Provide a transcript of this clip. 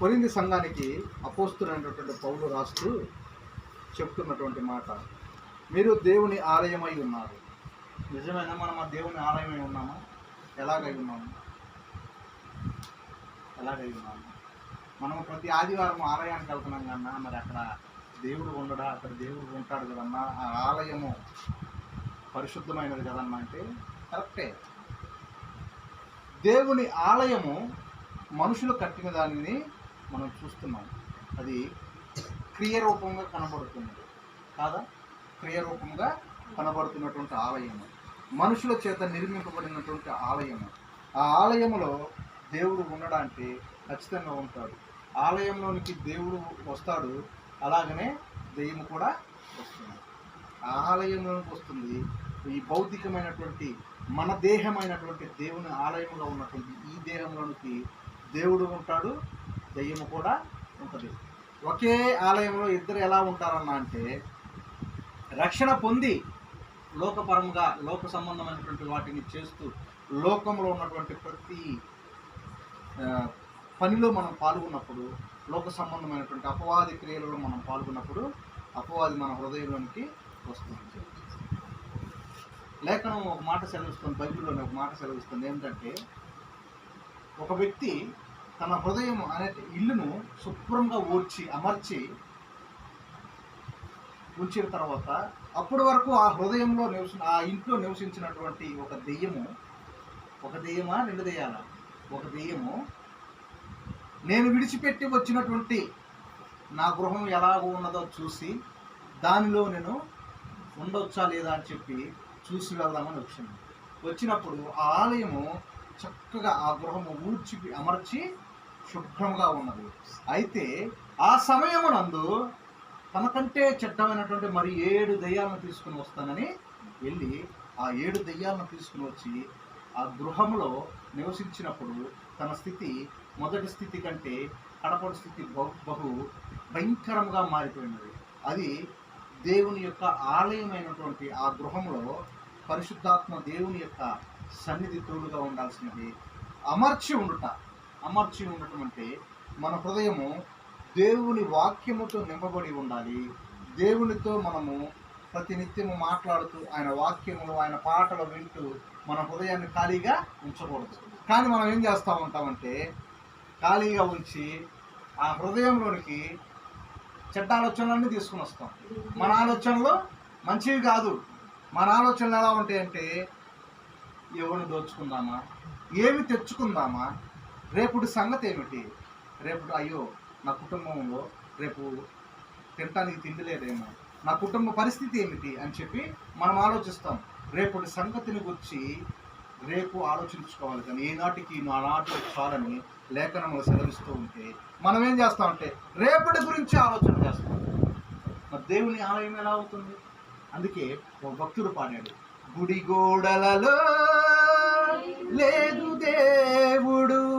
కొరింది సంఘానికి అపోస్తున్నటువంటి పౌలు రాస్తూ చెప్తున్నటువంటి మాట. మీరు దేవుని ఆలయమై ఉన్నారు. నిజమైన? మనం ఆ దేవుని ఆలయమై ఉన్నామా? ఎలాగై ఉన్నాము? ఎలాగై ఉన్నాము? మనం ప్రతి ఆదివారం ఆలయానికి వెళ్తున్నాం కన్నా మరి అక్కడ దేవుడు ఉండడా? అక్కడ దేవుడు ఉంటాడు కదన్నా? ఆ ఆలయము పరిశుద్ధమైనది కదన్నా అంటే కరెక్టే. దేవుని ఆలయము మనుషులు కట్టిన దానిని మనం చూస్తున్నాం. అది క్రియరూపంగా కనబడుతుంది. కాదా? క్రియరూపంగా కనబడుతున్నటువంటి ఆలయము మనుషుల చేత నిర్మింపబడినటువంటి ఆలయము ఆ ఆలయములో దేవుడు ఉండడానికి ఖచ్చితంగా ఉంటాడు. ఆలయంలోనికి దేవుడు వస్తాడు. అలాగనే దెయ్యము కూడా వస్తుంది. ఆ ఆలయంలోనికి వస్తుంది ఈ భౌతికమైనటువంటి మన దేహమైనటువంటి దేవుని ఆలయముగా ఉన్నటువంటి ఈ దేహంలోనికి దేవుడు ఉంటాడు దెయ్యము కూడా ఉంటుంది. ఒకే ఆలయంలో ఇద్దరు ఎలా ఉంటారన్న అంటే రక్షణ పొంది లోకపరంగా లోక సంబంధమైనటువంటి వాటిని చేస్తూ లోకంలో ఉన్నటువంటి ప్రతి పనిలో మనం పాల్గొన్నప్పుడు లోక సంబంధమైనటువంటి అపవాది క్రియలలో మనం పాల్గొన్నప్పుడు అపవాది మన హృదయంలోనికి వస్తుంది. లేఖనం ఒక మాట సెలవిస్తుంది బైబిల్లోని ఒక మాట సెలవిస్తుంది. ఏంటంటే ఒక వ్యక్తి తన హృదయం అనే ఇల్లును శుభ్రంగా ఊడ్చి అమర్చి ఉంచిన తర్వాత అప్పటి వరకు ఆ హృదయంలో నివసి ఆ ఇంట్లో నివసించినటువంటి ఒక దెయ్యము ఒక దెయ్యమా రెండు దెయ్యాల? ఒక దెయ్యము. నేను విడిచిపెట్టి వచ్చినటువంటి నా గృహం ఎలాగో ఉన్నదో చూసి దానిలో నేను ఉండొచ్చా లేదా అని చెప్పి చూసి వెళ్దామని వచ్చింది వచ్చినప్పుడు ఆ ఆలయము చక్కగా ఆ గృహము ఊడ్చి అమర్చి శుభ్రంగా ఉన్నది. అయితే ఆ సమయమునందు తనకంటే చెడ్డమైనటువంటి మరి ఏడు దయ్యాలను తీసుకుని వస్తానని వెళ్ళి ఆ ఏడు దయ్యాలను తీసుకుని వచ్చి ఆ గృహంలో నివసించినప్పుడు తన స్థితి మొదటి స్థితి కంటే కడపడి స్థితి బహు బహు భయంకరంగా మారిపోయినది. అది దేవుని యొక్క ఆలయమైనటువంటి ఆ గృహంలో పరిశుద్ధాత్మ దేవుని యొక్క సన్నిధి తోడుగా ఉండాల్సినది అమర్చి ఉండుట. అమర్చి ఉండటం అంటే మన హృదయము దేవుని వాక్యముతో నింపబడి ఉండాలి. దేవునితో మనము ప్రతినిత్యము మాట్లాడుతూ ఆయన వాక్యములు ఆయన పాటలు వింటూ మన హృదయాన్ని ఖాళీగా ఉంచకూడదు. కానీ మనం ఏం చేస్తూ ఉంటామంటే ఖాళీగా ఉంచి ఆ హృదయంలోనికి చెడ్డ ఆలోచనలన్నీ తీసుకుని వస్తాం. మన ఆలోచనలు మంచివి కాదు. మన ఆలోచనలు ఎలా ఉంటాయంటే ఎవరిని దోచుకుందామా? ఏమి తెచ్చుకుందామా? రేపుడు సంగతి ఏమిటి? రేపు అయ్యో నా కుటుంబంలో రేపు తినటానికి తిండి లేదేమో. నా కుటుంబ పరిస్థితి ఏమిటి అని చెప్పి మనం ఆలోచిస్తాం. రేపటి సంగతిని గురించి రేపు ఆలోచించుకోవాలి కానీ ఏనాటికి నా నాటి చాలని లేఖనములు సెలవిస్తూ ఉంటే మనం ఏం చేస్తామంటే రేపటి గురించి ఆలోచన చేస్తాం. మరి దేవుని ఆలయం ఎలా అవుతుంది? అందుకే ఒక భక్తుడు పాడాడు గుడి గోడలలో లేదు దేవుడు.